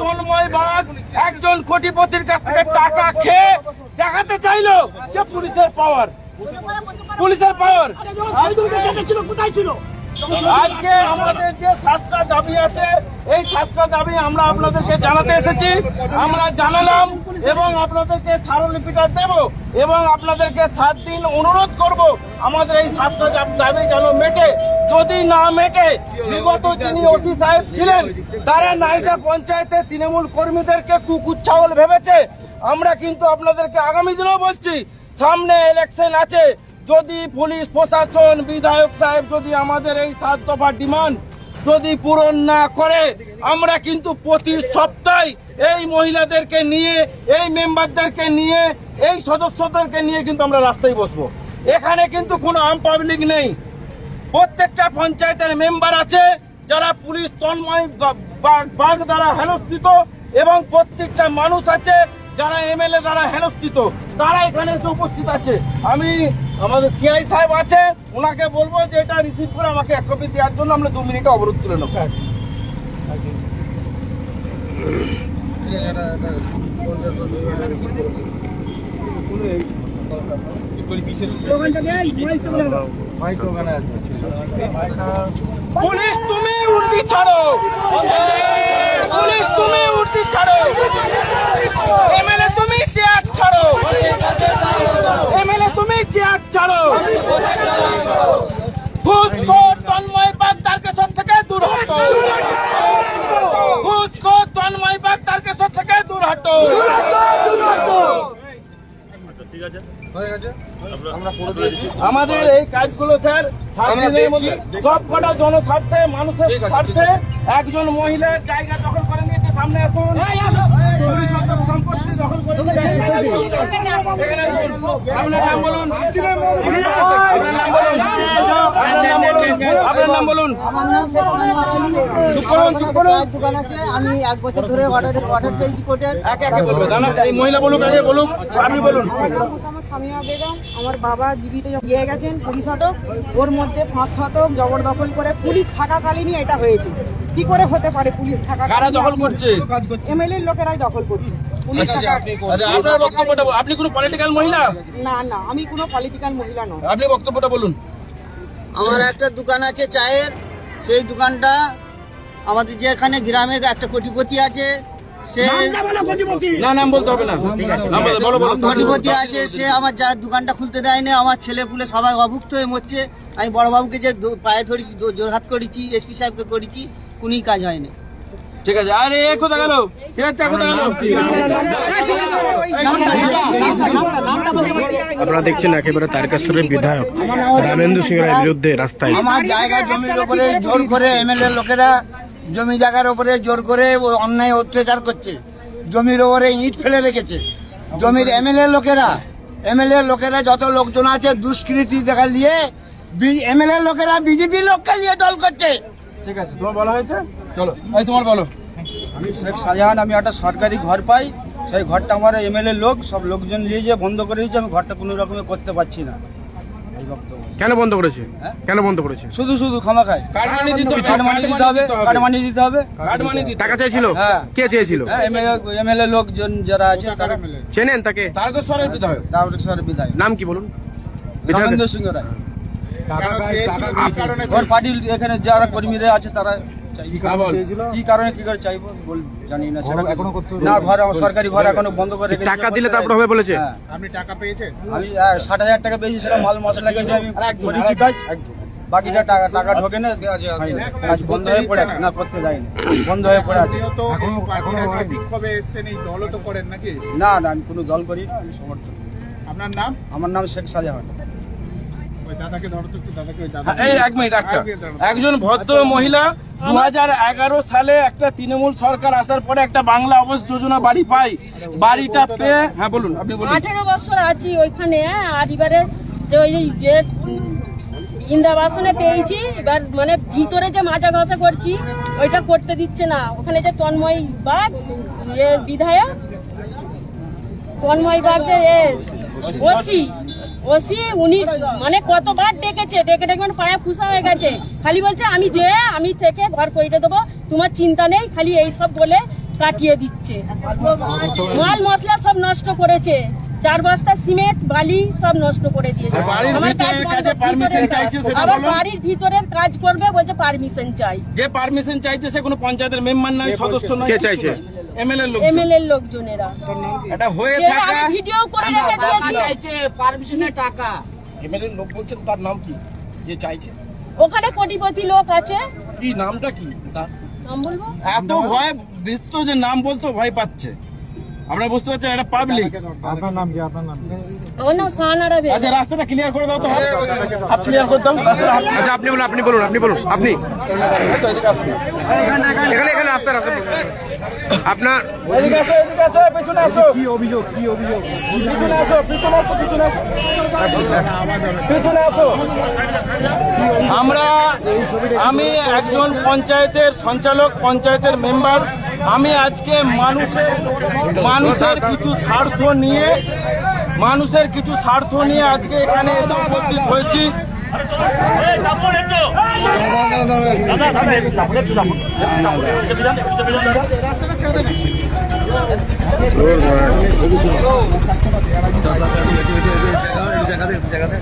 Tanmoy bug, একজন কোটিপতির কাছ থেকে টাকা খেয়ে দেখাতে চাইলো যে পুলিশের পাওয়ার পুলিশের পাওয়ার আজকে আমাদের যে সাতটা দাবি আছে, এই সাতটা দাবি আমরা আপনাদেরকে জানাতে এসেছি। আমরা জানালাম এবং আপনাদেরকে স্মারকলিপিটা দেব এবং আপনাদেরকে সাত দিন অনুরোধ করব, আমাদের এই সাতটা দাবি যেন মেটে। যদি না মেটে, বিগত যিনি ওসি সাহেব ছিলেন, তারা নাইটা পঞ্চায়েতে তৃণমূল কর্মীদেরকে কুকুচ্ছাওল ভেবেছে। আমরা কিন্তু আপনাদেরকে আগামী দিনেও বলছি, সামনে ইলেকশন আছে যদি পুলিশ প্রশাসন, বিধায়ক সাহেব যদি আমাদের এই সাত দফা ডিমান্ড যদি পূরণ না করে, আমরা কিন্তু প্রতি সপ্তাহে এই মহিলাদেরকে নিয়ে, এই মেম্বারদেরকে নিয়ে, এই সদস্যদেরকে নিয়ে কিন্তু আমরা রাস্তায় বসবো। এখানে কিন্তু কোনো আম পাবলিক নেই। প্রত্যেকটা পঞ্চায়েতের মেম্বার আছে, যারা পুলিশ তন্ময় বা- বাগ- বাগ দ্বারা হেনস্থিত এবং প্রত্যেকটা মানুষ আছে যারা এমএলএ দ্বারা হেনস্থিত। তারা এখানে উপস্থিত আছে। আমি আমাদের সিআই সাহেব আছে ওনাকে বলব যে এটা রিসিভ করে আমাকে এক কপি দেওয়ার জন্য আমরা দু মিনিটে অবরোধ তুলে নেব। পুলিশ তুমি উর্দি ছাড়ো। পুলিশ তুমি উর্দি ছাড়ো এমএলএ তুমি চেয়ার ছাড়ো এমএলএ তুমি চেয়ার ছাড়ো ঘুষখোর তন্ময় বাগ তারকেশ্বর থেকে দূর হটো ঘুষখোর তন্ময় বাগ তারকেশ্বর থেকে দূর হটো আমাদের এই কাজগুলো স্যার সব কটা জনস্বার্থে মানুষের স্বার্থে একজন মহিলার জায়গা দখল করে নিয়েছে সামনে আসুন। সম্পত্তি দখল করে। আপনার নাম বলুন। আপনার নাম বলুন। নাম বলুন। আপনার নাম বলুন আমার নাম শেখ মোহাম্মদ আলী। চুপ করুন চুপ করুন। দোকান আছে আমি এক বছর ধরে অর্ডার অর্ডার পেয়েছি কোর্টের। একে একে বলবে জানা এই মহিলা বলুক আগে বলুক আপনি বলুন। আমার নাম সামিয়া বেগম আমার বাবা জীবিত দিয়ে গেছেন কুড়ি শতক ওর মধ্যে পাঁচ শতক জবরদখল করে পুলিশ থাকাকালীনই এটা হয়েছে। কি করে হতে পারে পুলিশ থাকা কারা দখল করছে? এমএলএ লোকেরাই দখল করছে। আচ্ছা বক্তব্যটা বলুন। আপনি কোনো পলিটিক্যাল মহিলা? না না আমি কোনো পলিটিক্যাল মহিলা নই আপনি বক্তব্যটা বলুন। আমার একটা দোকান আছে চায়ের সেই দোকানটা আমাদের যে এখানে গ্রামে একটা কোটিপতি আছে সে না নাম বলতে হবে না ঠিক আছে নাম বলো, বলো বলো কোটিপতি আছে সে আমার যা দোকানটা খুলতে দেয়নি আমার ছেলে পুলে সবাই অভুক্ত হয়ে মরছে আমি বড়বাবুকে যে পায়ে ধরেছি জোরহাত করেছি এসপি সাহেবকে করেছি কোনই কাজ হয়নি ঠিক আছে আরে এ কোথা গেল সিরাজ চা কোথা গেল আপনারা দেখছেন একেবারে তারকেশ্বরের বিধায়ক রামেন্দ্র সিং রায়ের বিরুদ্ধে রাস্তায়। আমার জায়গা জমির উপরে জোর করে এমএলএ লোকেরা জমি জায়গার উপরে জোর করে ও অন্যায় অত্যাচার করছে। জমির উপরে ইট ফেলে রেখেছে। জমির এমএলএ লোকেরা এমএলএ লোকেরা যত লোকজন আছে দুষ্কৃতি দেখা নিয়ে এমএলএ লোকেরা বিজেপি লোককে নিয়ে দল করছে। ঠিক আছে তোমার বলা হয়েছে? চলো। তোমার বলো। আমি শেখ শাহজাহান আমি একটা সরকারি ঘর পাই। সেই ঘরটা আমার এমএলএ লোক সব লোকজন নিয়ে যে বন্ধ করে দিয়েছে আমি ঘরটা কোনো রকমে করতে পারছি না। কেন বন্ধ করেছে? কেন বন্ধ করেছে? শুধু শুধু খামা খায় কাটমানি দিতে হবে? কাটমানি দিতে হবে? কাটমানি দিতে হবে? কাটমানি দিতে টাকা চেয়েছিল? হ্যাঁ। কে চেয়েছিল? হ্যাঁ এমএলএ লোকজন যারা আছে তারা চেনেন তাকে? তারকেশ্বরের বিধায়ক। তারকেশ্বরের বিধায়ক। নাম কি বলুন? বিধায়ক সিংহ রায়। ওর পার্টির এখানে যারা কর্মীরা আছে তারা কি কারণে কি করে চাইব বল জানি না সেটা না ঘর আমার সরকারি ঘর এখনও বন্ধ করে টাকা দিলে তারপর হবে বলেছে? হ্যাঁ। আমি ষাট হাজার টাকা পেয়েছি সেটা মাল মশলা কিনে আমি করেছি কাজ বাকিটা টাকা টাকা ঢোকে না কাজ বন্ধ হয়ে পড়ে না। করতে যায়নি বন্ধ হয়ে পড়ে আছে। বিক্ষোভে এসছেন এই দলও তো করেন নাকি? না না আমি কোনো দল করি না আমি সমর্থন আপনার নাম? আমার নাম শেখ শাহজাহান এই এক মিনিট একটা। একজন ভদ্র মহিলা দু হাজার এগারো সালে একটা তৃণমূল সরকার আসার পরে একটা বাংলা আবাস যোজনা বাড়ি পাই বাড়িটা পেয়ে হ্যাঁ বলুন আপনি বলুন। আঠেরো বছর আছি ওইখানে হ্যাঁ, আর এবারে যে ওই যে যে ইন্দাবাসনে পেয়েছি এবার মানে ভিতরে যে মাজা ঘষা করছি ওইটা করতে দিচ্ছে না। ওখানে যে তন্ময় বাগ এ বিধায়ক তন্ময় বাগ যে ওসি। ওসি উনি মানে কতবার ডেকেছে? ডেকে ডেকে মানে পায়ে ফুসা হয়ে গেছে। খালি বলছে আমি যে আমি থেকে ঘর করে দেবো। তোমার চিন্তা নেই খালি এই সব বলে কাটিয়ে দিচ্ছে। মাল মশলা সব নষ্ট করেছে। চার বস্তা সিমেন্ট বালি সব নষ্ট করে দিয়েছে। আমার কাজ আবার বাড়ির ভিতরের কাজ। করবে বলছে পারমিশন চাই। যে পারমিশন চাইছে সে কোনো পঞ্চায়েতের মেম্বার নয় সদস্য নয় কে চাইছে? এমএলএ লোক এমএলএ এর লোকজনেরা। এটা হয়ে থাকা ভিডিও করে রেখে দিয়েছি। এমএলএ লোক বলছেন তার নাম কি? যে চাইছে? ওখানে কোটিপতি লোক আছে। কি নামটা কি? তার নাম বলব? এত ভয় বিস্ত যে নাম বলতো ভয় পাচ্ছে। আপনারা বুঝতে পারছি এটা পাবলিক ওর নাম সাহানারা বেগম। আচ্ছা রাস্তাটা ক্লিয়ার করে দাও তো। হাফ ক্লিয়ার করে দাও। রাস্তাটা আচ্ছা আপনি বলুন আপনি বলুন আপনি বলুন। আপনি। এখানে এখানে রাস্তা রাস্তা আপনার এদিকে আসো এদিকে আসো পেছনে আসো। কি অভিযোগ কি অভিযোগ? পিছনে আসো পিছনে আসো পিছনে আসো। পিছনে আসো। আমরা আমি একজন পঞ্চায়েতের সঞ্চালক পঞ্চায়েতের মেম্বার। আমি আজকে মানুষের মানুষের কিছু স্বার্থ নিয়ে মানুষের কিছু স্বার্থ নিয়ে আজকে এখানে এসে উপস্থিত হয়েছি। জায়গাতে জায়গাতে